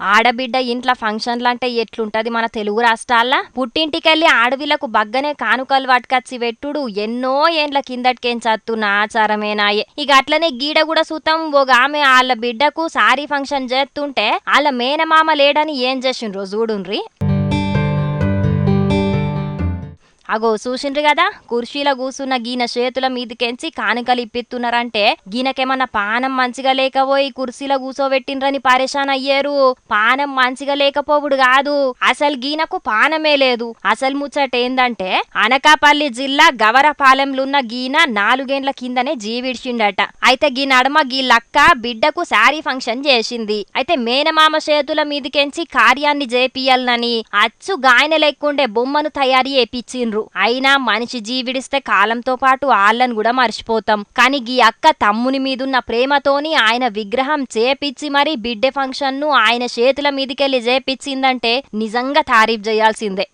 ఆడబిడ్డ ఇంట్లో ఫంక్షన్లు అంటే ఎట్లుంటది మన తెలుగు రాష్ట్రాల్లో? పుట్టింటికెళ్ళి ఆడవిలకు బగ్గనే కానుకలు పట్టుకొచ్చి పెట్టుడు ఎన్నో ఏండ్ల కిందటికేం చత్తున్న ఆచారమేనాయే ఇక అట్లనే గీడ కూడా సూతం ఒక ఆమె వాళ్ళ బిడ్డకు సారీ ఫంక్షన్ చేస్తుంటే వాళ్ళ మేనమామ లేడని ఏం చేసిండ్రో చూడుండ్రి? అగో చూసిండ్రు కదా? కుర్చీలో కూసున్న గీన చేతుల మీదకెంచి కానుకలు ఇప్పిస్తున్నారంటే గీనకేమన్నా పానం మంచిగా లేకపోయి కుర్చీలో కూసోబెట్టిండ్రని పరేషాన్ అయ్యారు. పానం మంచిగా లేకపోవుడు కాదు. అసలు గీనకు పానమే లేదు. అసలు ముచ్చట ఏందంటే అనకాపల్లి జిల్లా గవరపాలెంలున్న గీన నాలుగేండ్ల కిందనే జీవిడిచిండట. అయితే గీ నడమ గీ లక్క బిడ్డకు శారీ ఫంక్షన్ చేసింది. అయితే మేనమామ చేతుల మీదకెంచి కార్యాన్ని చేపియాలనని అచ్చు గాయన లేకుండే బొమ్మను తయారు చేపించిండ్రు అయినా మనిషి జీవిడిస్తే కాలంతో పాటు ఆళ్ళను కూడా మర్చిపోతాం. కానీ గీ అక్క తమ్ముని మీదున్న ప్రేమతోని ఆయన విగ్రహం చేపిచ్చి మరీ బిడ్డే ఫంక్షన్ను ఆయన చేతుల మీదికెళ్ళి చేపించిందంటే నిజంగా తారీఫ్ చేయాల్సిందే.